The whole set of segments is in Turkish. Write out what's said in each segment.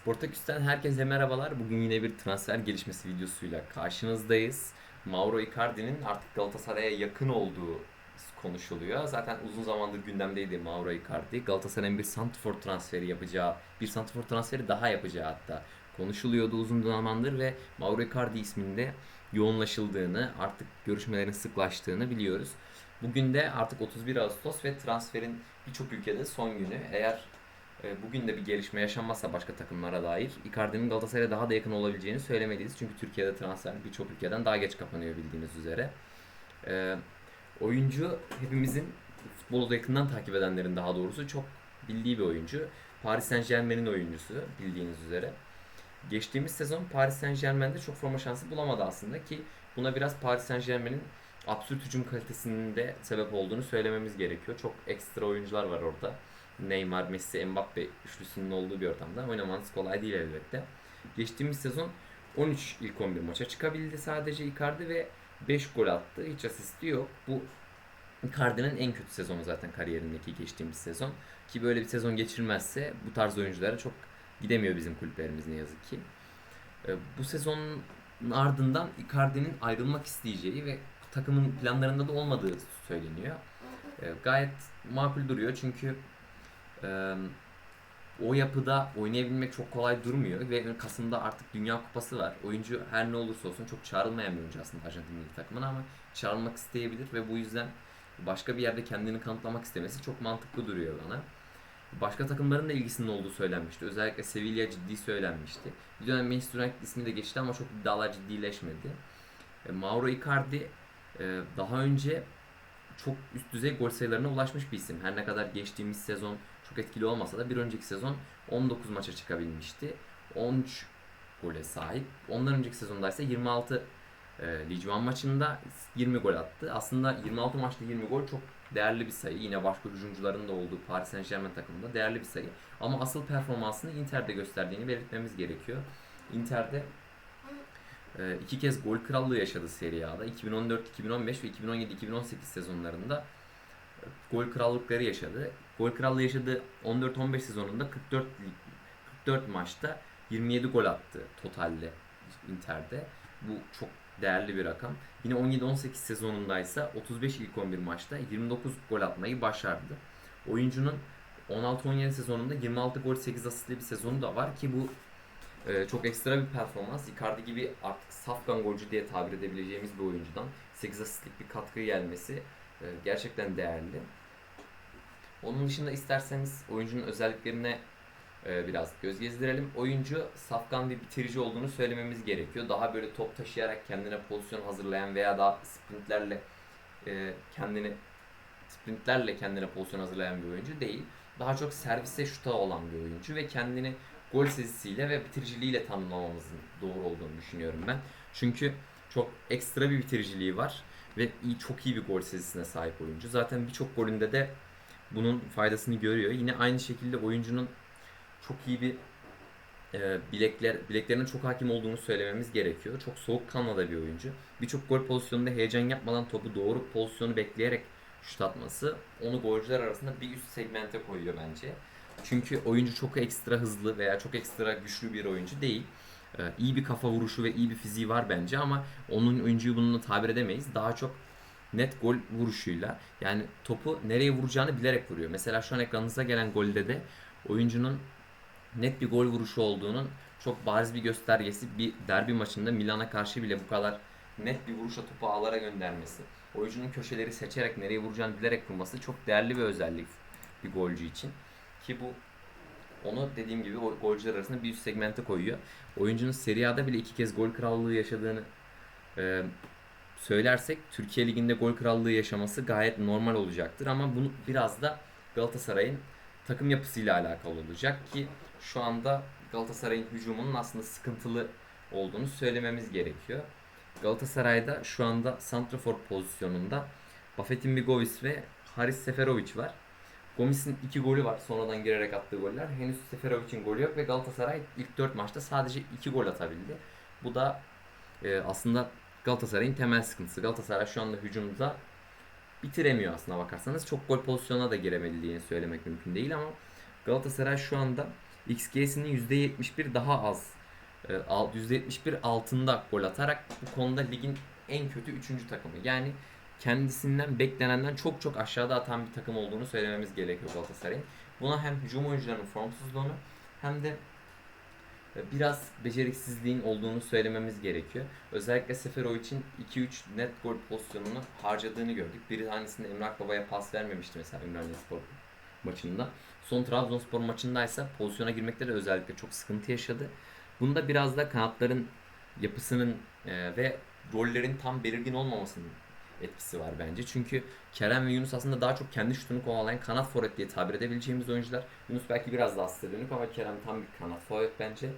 Sportaküs'ten herkese merhabalar. Bugün yine bir transfer gelişmesi videosuyla karşınızdayız. Mauro Icardi'nin artık Galatasaray'a yakın olduğu konuşuluyor. Zaten uzun zamandır gündemdeydi Mauro Icardi. Galatasaray'ın bir santrfor transferi yapacağı, bir santrfor transferi daha yapacağı hatta konuşuluyordu uzun zamandır ve Mauro Icardi isminde yoğunlaşıldığını, artık görüşmelerin sıklaştığını biliyoruz. Bugün de artık 31 Ağustos ve transferin birçok ülkede son günü. Eğer bugün de bir gelişme yaşanmazsa başka takımlara dair Icardi'nin Galatasaray'a daha da yakın olabileceğini söylemeliyiz. Çünkü Türkiye'de transfer birçok ülkeden daha geç kapanıyor bildiğiniz üzere. E, oyuncu hepimizin futbolu da yakından takip edenlerin daha doğrusu çok bildiği bir oyuncu. Paris Saint Germain'in oyuncusu bildiğiniz üzere. Geçtiğimiz sezon Paris Saint Germain'de çok forma şansı bulamadı aslında ki buna biraz Paris Saint Germain'in absürt hücum kalitesinin de sebep olduğunu söylememiz gerekiyor. Çok ekstra oyuncular var orada. Neymar, Messi, Mbappe üçlüsünün olduğu bir ortamda oynamanız kolay değil elbette. Geçtiğimiz sezon 13 ilk 11 maça çıkabildi sadece Icardi ve 5 gol attı. Hiç asisti yok. Bu Icardi'nin en kötü sezonu zaten kariyerindeki geçtiğimiz sezon. Ki böyle bir sezon geçirmezse bu tarz oyunculara çok gidemiyor bizim kulüplerimiz ne yazık ki. Ee, Bu sezonun ardından Icardi'nin ayrılmak isteyeceği ve takımın planlarında da olmadığı söyleniyor. Ee, Gayet makul duruyor çünkü e, o yapıda oynayabilmek çok kolay durmuyor ve Kasım'da artık Dünya Kupası var. Oyuncu her ne olursa olsun çok çağrılmayan bir oyuncu aslında Arjantin milli takımına ama çağrılmak isteyebilir ve bu yüzden başka bir yerde kendini kanıtlamak istemesi çok mantıklı duruyor bana. Başka takımların da ilgisinin olduğu söylenmişti. Özellikle Sevilla ciddi söylenmişti. Bir dönem Manchester United ismi de geçti ama çok iddialar ciddileşmedi. E, Mauro Icardi e, daha önce çok üst düzey gol sayılarına ulaşmış bir isim. Her ne kadar geçtiğimiz sezon çok etkili olmasa da bir önceki sezon 19 maça çıkabilmişti. 13 gole sahip. Ondan önceki sezonda ise 26 e, 1 maçında 20 gol attı. Aslında 26 maçta 20 gol çok değerli bir sayı. Yine başka hücumcuların da olduğu Paris Saint Germain takımında değerli bir sayı. Ama asıl performansını Inter'de gösterdiğini belirtmemiz gerekiyor. Inter'de e, iki kez gol krallığı yaşadı Serie A'da. 2014, 2015 ve 2017, 2018 sezonlarında gol krallıkları yaşadı. Gol krallığı yaşadığı 14-15 sezonunda 44 lig- 44 maçta 27 gol attı totalde Inter'de. Bu çok değerli bir rakam. Yine 17-18 sezonundaysa 35 ilk 11 maçta 29 gol atmayı başardı. Oyuncunun 16-17 sezonunda 26 gol 8 asistli bir sezonu da var ki bu e, çok ekstra bir performans. Icardi gibi artık safkan golcü diye tabir edebileceğimiz bir oyuncudan 8 asistlik bir katkı gelmesi e, gerçekten değerli. Onun dışında isterseniz oyuncunun özelliklerine e, biraz göz gezdirelim. Oyuncu safkan bir bitirici olduğunu söylememiz gerekiyor. Daha böyle top taşıyarak kendine pozisyon hazırlayan veya daha sprintlerle e, kendini sprintlerle kendine pozisyon hazırlayan bir oyuncu değil. Daha çok servise şuta olan bir oyuncu ve kendini gol sezisiyle ve bitiriciliğiyle tanımlamamızın doğru olduğunu düşünüyorum ben. Çünkü çok ekstra bir bitiriciliği var ve iyi çok iyi bir gol sezisine sahip oyuncu. Zaten birçok golünde de bunun faydasını görüyor. Yine aynı şekilde oyuncunun çok iyi bir e, bilekler bileklerine çok hakim olduğunu söylememiz gerekiyor. Çok soğukkanlı da bir oyuncu. Birçok gol pozisyonunda heyecan yapmadan topu doğru pozisyonu bekleyerek şut atması onu golcüler arasında bir üst segmente koyuyor bence. Çünkü oyuncu çok ekstra hızlı veya çok ekstra güçlü bir oyuncu değil. Ee, iyi bir kafa vuruşu ve iyi bir fiziği var bence ama onun oyuncuyu bununla tabir edemeyiz. Daha çok net gol vuruşuyla yani topu nereye vuracağını bilerek vuruyor. Mesela şu an ekranınıza gelen golde de oyuncunun net bir gol vuruşu olduğunun çok bariz bir göstergesi. Bir derbi maçında Milan'a karşı bile bu kadar net bir vuruşla topu ağlara göndermesi. Oyuncunun köşeleri seçerek nereye vuracağını bilerek vurması çok değerli bir özellik bir golcü için. Ki bu onu dediğim gibi golcüler arasında bir üst segmente koyuyor. Oyuncunun Serie A'da bile iki kez gol krallığı yaşadığını e, söylersek Türkiye Ligi'nde gol krallığı yaşaması gayet normal olacaktır ama bunu biraz da Galatasaray'ın takım yapısıyla alakalı olacak ki şu anda Galatasaray'ın hücumunun aslında sıkıntılı olduğunu söylememiz gerekiyor. Galatasaray'da şu anda santrafor pozisyonunda Buffett'in Bigovic ve Haris Seferovic var. Gomis'in iki golü var sonradan girerek attığı goller. Henüz Seferovic'in golü yok ve Galatasaray ilk 4 maçta sadece 2 gol atabildi. Bu da e, aslında Galatasaray'ın temel sıkıntısı. Galatasaray şu anda hücumda bitiremiyor aslında bakarsanız. Çok gol pozisyonuna da giremediğini söylemek mümkün değil ama Galatasaray şu anda XG'sinin %71 daha az. e, al- %71 altında gol atarak bu konuda ligin en kötü 3. takımı. Yani kendisinden beklenenden çok çok aşağıda atan bir takım olduğunu söylememiz gerekiyor Galatasaray'ın. Buna hem hücum oyuncularının formsuzluğunu hem de e, biraz beceriksizliğin olduğunu söylememiz gerekiyor. Özellikle Seferovic'in 2-3 net gol pozisyonunu harcadığını gördük. Bir tanesinde Emrah Baba'ya pas vermemişti mesela Ümraniye maçında. Son Trabzonspor maçındaysa pozisyona girmekte de özellikle çok sıkıntı yaşadı. Bunda biraz da kanatların yapısının e, ve rollerin tam belirgin olmamasının etkisi var bence. Çünkü Kerem ve Yunus aslında daha çok kendi şutunu kovalayan kanat forvet diye tabir edebileceğimiz oyuncular. Yunus belki biraz daha sıra dönük ama Kerem tam bir kanat forvet bence.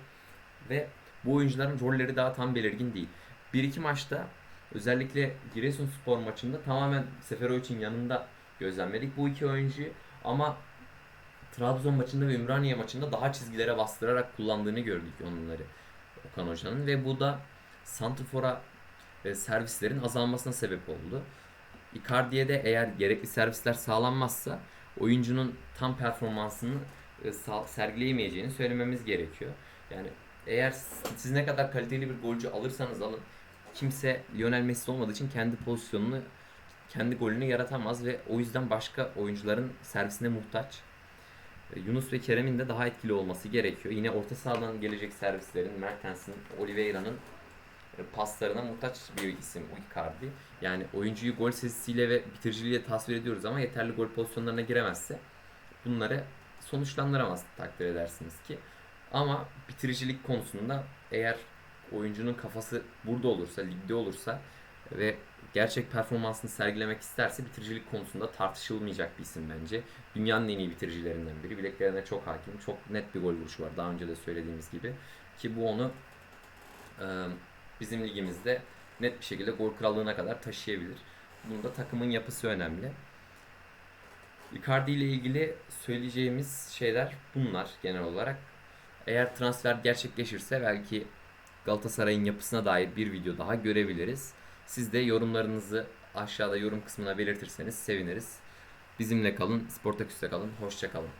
Ve bu oyuncuların rolleri daha tam belirgin değil. Bir iki maçta özellikle Giresunspor maçında tamamen Seferovic'in yanında gözlemledik bu iki oyuncuyu ama Trabzon maçında ve Ümraniye maçında daha çizgilere bastırarak kullandığını gördük onları Okan Hoca'nın ve bu da Santrfor'a e, servislerin azalmasına sebep oldu. Icardi'ye de eğer gerekli servisler sağlanmazsa oyuncunun tam performansını e, sergileyemeyeceğini söylememiz gerekiyor. Yani eğer siz ne kadar kaliteli bir golcü alırsanız alın kimse Lionel Messi olmadığı için kendi pozisyonunu kendi golünü yaratamaz ve o yüzden başka oyuncuların servisine muhtaç. E, Yunus ve Kerem'in de daha etkili olması gerekiyor. Yine orta sahadan gelecek servislerin Mertens'in, Oliveira'nın paslarına muhtaç bir isim Icardi. Yani oyuncuyu gol sesiyle ve bitiriciliğiyle tasvir ediyoruz ama yeterli gol pozisyonlarına giremezse bunları sonuçlandıramaz takdir edersiniz ki. Ama bitiricilik konusunda eğer oyuncunun kafası burada olursa, ligde olursa ve gerçek performansını sergilemek isterse bitiricilik konusunda tartışılmayacak bir isim bence. Dünyanın en iyi bitiricilerinden biri. Bileklerine çok hakim. Çok net bir gol vuruşu var. Daha önce de söylediğimiz gibi. Ki bu onu e, bizim ligimizde net bir şekilde gol krallığına kadar taşıyabilir. Bunda takımın yapısı önemli. Icardi ile ilgili söyleyeceğimiz şeyler bunlar genel olarak. Eğer transfer gerçekleşirse belki Galatasaray'ın yapısına dair bir video daha görebiliriz. Siz de yorumlarınızı aşağıda yorum kısmına belirtirseniz seviniriz. Bizimle kalın, Sportaküs'te kalın, hoşça kalın.